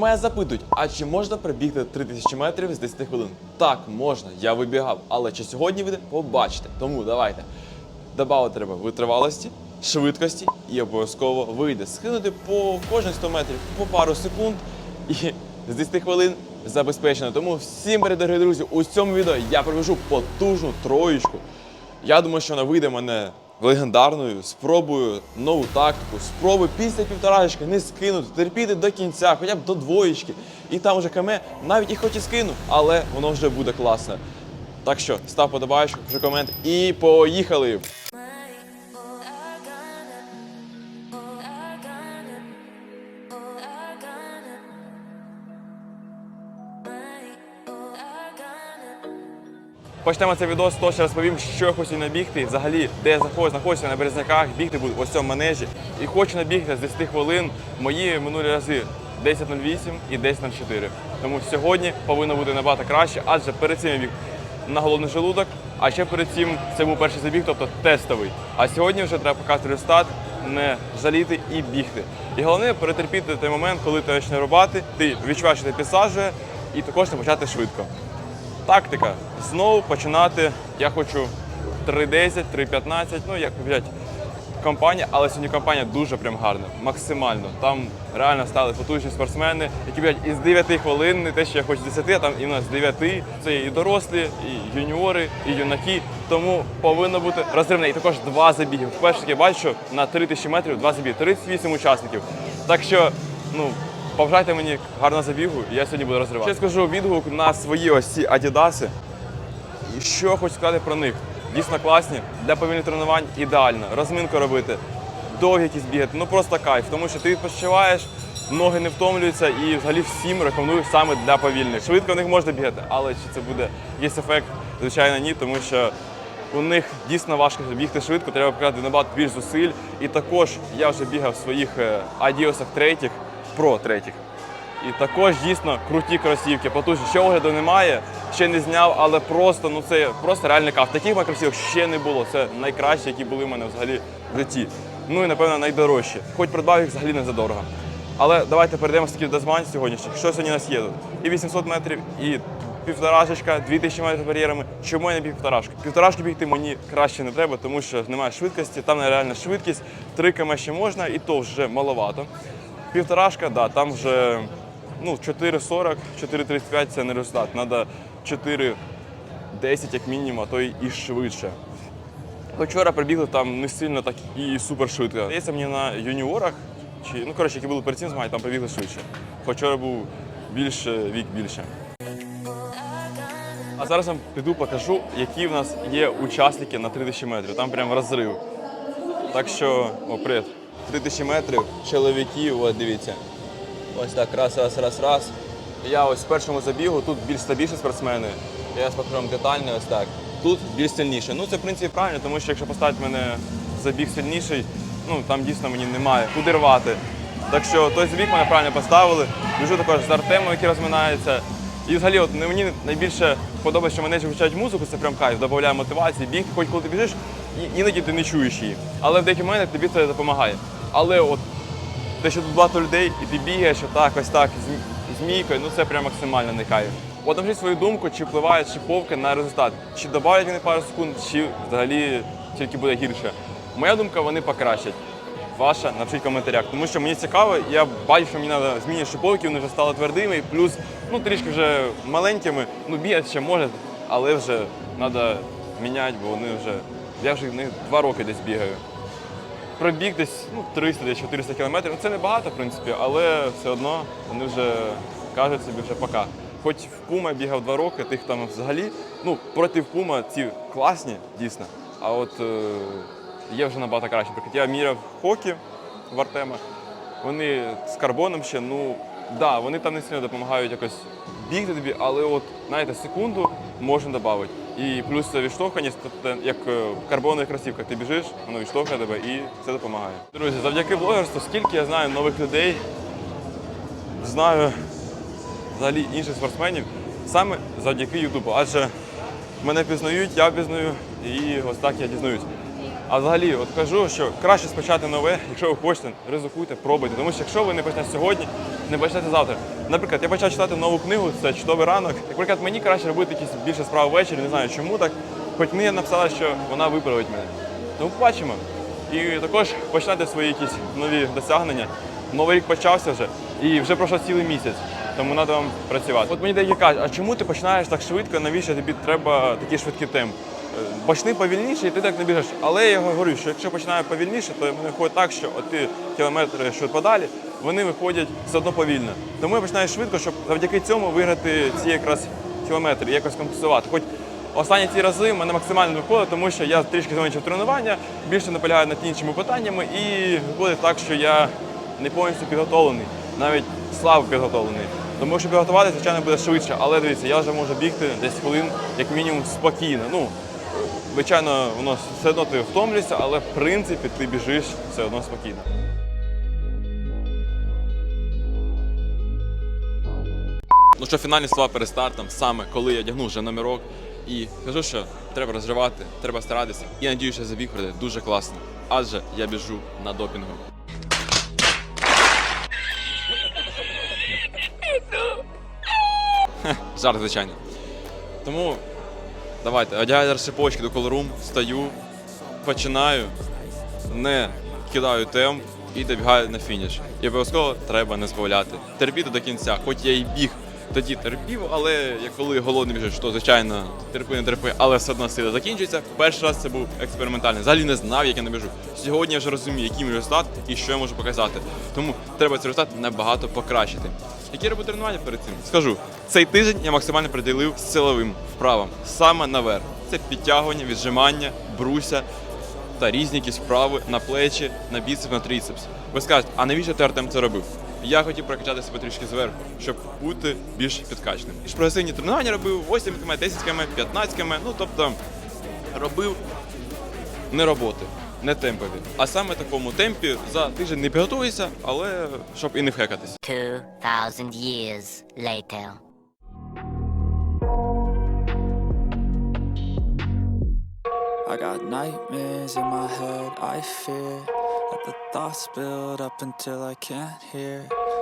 Мене запитують, а чи можна пробігти 3000 метрів з 10 хвилин? Так, можна, я вибігав, але чи сьогодні вийде, побачите. Тому давайте. Добавити треба витривалості, швидкості і обов'язково вийде. Скинути по кожних 100 метрів по пару секунд і з 10 хвилин забезпечено. Тому всім привіт, дорогі друзі, у цьому відео я пробіжу потужну троєчку. Я думаю, що вона вийде мене легендарною. спробою нову тактику, спробую після півторашечки не скинути, терпіти до кінця, хоча б до двоєчки. І там вже каме навіть і хоч і скину, але воно вже буде класне. Так що став подобаєчку, пиши комент і поїхали! Почнемо це відео того, що розповім, що я хочу набігти. Взагалі, де я заходжу, знаходжуся на березняках, бігти буду ось цьому манежі. І хочу набігти з 10 хвилин мої минулі рази 10.08 і 10.04. Тому сьогодні повинно бути набагато краще, адже перед цим я біг на голодний желудок, а ще перед цим це був перший забіг, тобто тестовий. А сьогодні вже треба показати результат, не жаліти і бігти. І головне перетерпіти той момент, коли ти почне рубати, ти відчуваєш, що ти підсаджує, і також не почати швидко. Тактика. Знову починати. Я хочу 3.10, 3.15, ну як блядь, компанія, але сьогодні компанія дуже прям гарна, максимально. Там реально стали потужні спортсмени, які блядь, із 9 хвилин, не те, що я хочу з 10, а там іменно з 9. Це і дорослі, і юніори, і юнаки. Тому повинно бути розривне. І також два забіги. Вперше я бачу на 3000 метрів два забіги, 38 учасників. Так що, ну. Побажайте мені гарного забігу, і я сьогодні буду розривати. Ще скажу відгук на свої ось ці адідаси. І що хочу сказати про них. Дійсно класні, для повільних тренувань ідеально. Розминку робити, довгі якісь бігати, ну просто кайф, тому що ти відпочиваєш, ноги не втомлюються і взагалі всім рекомендую саме для повільних. Швидко в них можна бігати, але чи це буде якийсь ефект, звичайно, ні, тому що у них дійсно важко бігти швидко, треба показати набагато більш зусиль. І також я вже бігав в своїх е, адіосах третіх, про третіх. І також дійсно круті кросівки, потужні. Ще огляду немає, ще не зняв, але просто ну це просто реальний кайф. Таких кросівок ще не було. Це найкращі, які були в мене взагалі в житті. Ну і напевно найдорожчі. Хоч придбав їх взагалі не задорого. Але давайте перейдемо таких до змагань сьогоднішніх. Що сьогодні у нас є? І 800 метрів, і півторашечка, 2000 метрів бар'єрами. Чому я не півторашку? Півторашку бігти мені краще не треба, тому що немає швидкості, там нереальна швидкість, 3 км ще можна, і то вже маловато. Півторашка, да, там вже ну, 4,40, 4,35 це не результат. Треба 4,10 як мінімум, а то і швидше. Вчора прибігли там не сильно так і супер швидко. Здається, мені на юніорах, чи ну коротше, які були перед цим змагань, там прибігли швидше. Вчора був більше вік більше. А зараз вам піду покажу, які в нас є учасники на 3000 метрів. Там прям розрив. Так що, о, привіт. 3000 метрів, чоловіків, от дивіться. Ось так, раз, раз, раз, раз. Я ось в першому забігу, тут більш стабільші спортсмени. Я покажу вам детально ось так. Тут більш сильніше. Ну це в принципі правильно, тому що якщо поставити мене забіг сильніший, ну там дійсно мені немає куди рвати. Так що той забіг мене правильно поставили. Біжу також з Артемом, який розминається. І взагалі, от мені найбільше подобається, що менеджери включають музику, це прям кайф, додає мотивації, бігти, хоч коли ти біжиш, іноді ти не чуєш її. Але в деякий момент тобі це допомагає. Але от те, що тут багато людей, і ти бігаєш отак, ось так, змійкою, ну це прям максимально не кайф. От напишіть свою думку, чи впливають шиповки на результат, чи додають вони пару секунд, чи взагалі тільки буде гірше. Моя думка, вони покращать. Ваша напишіть в коментарях, тому що мені цікаво, я бачу, що мені треба змінити шиповки, вони вже стали твердими, плюс ну трішки вже маленькими. Ну бігати ще може, але вже треба міняти, бо вони вже. Я вже них два роки десь бігаю пробіг десь ну, 300-400 кілометрів. Ну, це не багато, в принципі, але все одно вони вже кажуть собі вже пока. Хоч в Пума бігав два роки, тих там взагалі, ну, проти Пума ці класні, дійсно. А от е, є вже набагато краще. Наприклад, я міряв хокі в Артема. Вони з карбоном ще, ну да, вони там не сильно допомагають якось бігти тобі, але от, знаєте, секунду можна додати. І плюс це відштовханість, як е, в карбонових кросівках ти біжиш, воно відштовхує тебе і це допомагає. Друзі, завдяки блогерству, скільки я знаю нових людей, знаю взагалі інших спортсменів, саме завдяки Ютубу. Адже мене пізнають, я пізнаю, і ось так я дізнаюсь. А взагалі, от кажу, що краще спочати нове, якщо ви хочете, ризикуйте, пробуйте. Тому що якщо ви не почнете сьогодні, не почнете завтра. Наприклад, я почав читати нову книгу, це чудовий ранок. Наприклад, мені краще робити якісь більше справ ввечері, не знаю чому так. Хоч книга написала, що вона виправить мене. Тому побачимо. І також починати свої якісь нові досягнення. Новий рік почався вже і вже пройшов цілий місяць, тому треба вам працювати. От мені деякі кажуть, а чому ти починаєш так швидко, навіщо тобі треба такий швидкий темп? Е, Почни повільніше і ти так не біжиш. Але я говорю, що якщо починаю повільніше, то вони виходить так, що от ті кілометри, що подалі, вони виходять все одно повільно. Тому я починаю швидко, щоб завдяки цьому виграти ці якраз кілометри, якось компенсувати. Хоч Останні ці рази мене максимально виходить, тому що я трішки зменшив тренування, більше наполягаю над іншими питаннями, і виходить так, що я не повністю підготовлений, навіть слабо підготовлений. Тому що підготуватися, звичайно, буде швидше, але дивіться, я вже можу бігти десь хвилин, як мінімум, спокійно. Ну, звичайно, воно все одно ти втомлюєшся, але в принципі ти біжиш все одно спокійно. Ну що, фінальні слова перед стартом, саме коли я одягнув вже номерок і кажу, що треба розривати, треба старатися. І надію, що забіг дуже класно, адже я біжу на допінгу. Жарт, звичайно. Тому давайте, одягаю шипочки до колорум, стою, починаю, не кидаю темп і добігаю на фініш. І обов'язково треба не збавляти. Терпіти до кінця, хоч я і біг. Тоді терпів, але як коли голодний біжиш, то звичайно терпи, не терпи, але все одно сила закінчується. Перший раз це був експериментальний. Взагалі не знав, як я не біжу. Сьогодні я вже розумію, який мій результат і що я можу показати. Тому треба цей результат набагато покращити. Які робив тренування перед цим? Скажу, цей тиждень я максимально приділив силовим вправам саме наверх. Це підтягування, віджимання, бруся та різні якісь вправи на плечі, на біцепс, на трицепс. Ви скажете, а навіщо ти Артем це робив? Я хотів прокачати себе трішки зверху, щоб бути більш підкачним. І ж прогресивні тренування робив 8 км, 10 км, 15 км, ну тобто робив не роботи, не темпові. А саме такому темпі за тиждень не підготуйся, але щоб і не хекатись. 2,000 years later. I got nightmares in my head, I fear that the thoughts build up until I can't hear.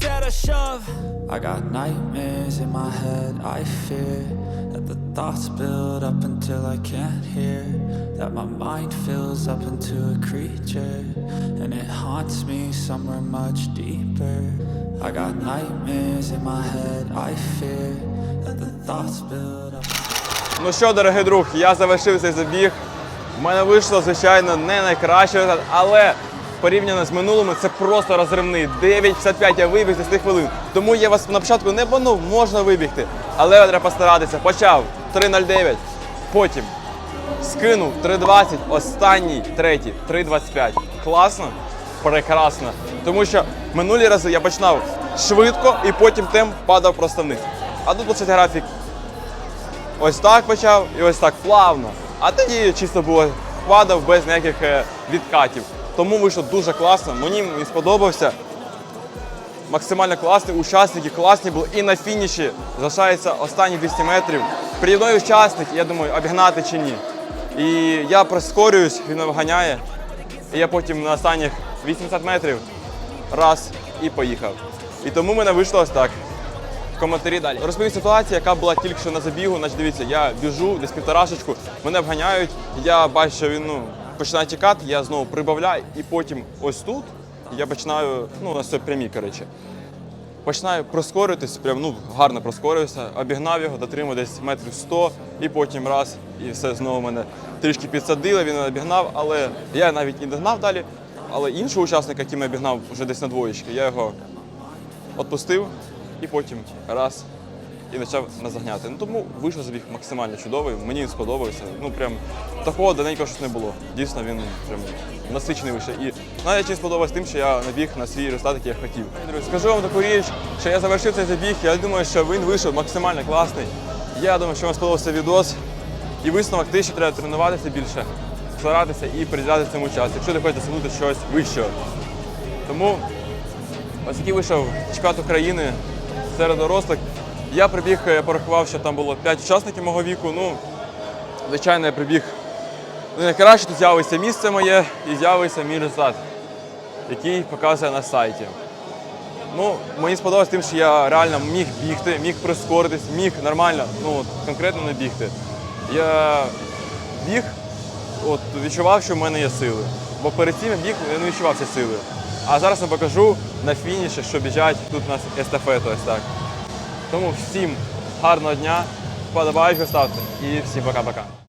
that I shove. I got nightmares in my head, I fear that the thoughts build up until I can't hear. That my mind fills up into a creature, and it haunts me somewhere much deeper. I got nightmares in my head, I fear that the thoughts build up. Ну що, дорогий друг, я завершив цей забіг. У мене вийшло, звичайно, не найкраще, але порівняно з минулими це просто розривний. 9,55 я вибіг за 10 хвилин. Тому я вас на початку не банув, можна вибігти. Але треба постаратися. Почав 3,09, потім скинув 3,20, останній, третій, 3,25. Класно? Прекрасно. Тому що минулі рази я починав швидко і потім темп падав просто вниз. А тут лише графік ось так почав і ось так плавно. А тоді чисто було падав без ніяких е, відкатів. Тому вийшло дуже класно. Мені він сподобався. Максимально класний, учасники класні були. І на фініші залишається останні 200 метрів. Мною учасник, я думаю, обігнати чи ні. І я прискорююсь, він обганяє. І я потім на останніх 80 метрів раз і поїхав. І тому мене вийшло ось так. Коментарі далі. Розповім ситуацію, яка була тільки що на забігу. Значить, дивіться, я біжу десь півторашечку, мене обганяють. Я бачу, що він ну, починає тікати, я знову прибавляю, і потім ось тут я починаю, ну, на цій прямій, коротше. Починаю прискорюватись, прям ну гарно проскорився, обігнав його, дотримав десь метрів 100, і потім раз, і все знову мене трішки підсадили, він обігнав, але я навіть і догнав далі. Але іншого учасника, який мене обігнав вже десь на двоєчки, я його відпустив і потім раз і почав наздогняти. Ну тому вийшов забіг максимально чудовий. Мені він сподобався. Ну прям такого давненько щось не було. Дійсно, він прям насичений вийшов. І навіть сподобалось тим, що я набіг на свій результат, який я хотів. Друзі, скажу вам таку річ, що я завершив цей забіг. Я думаю, що він вийшов максимально класний. Я думаю, що вам сподобався відос. І висновок ти, що треба тренуватися більше, старатися і приділяти цьому час, якщо ти хочеш досягнути щось вищого. Тому який вийшов чемпіонат України серед дорослих. Я прибіг, я порахував, що там було 5 учасників мого віку. Ну, звичайно, я прибіг не найкраще, тут з'явиться місце моє і з'явиться мій результат, який показує на сайті. Ну, мені сподобалось тим, що я реально міг бігти, міг прискоритись, міг нормально, ну конкретно не бігти. Я біг, от відчував, що в мене є сили. Бо перед цим я біг, я не відчував ці сили. А зараз я покажу на фініші, що біжать тут у нас естафета ось так. Тому всім гарного дня, вподобайку ставте і всім пока-пока.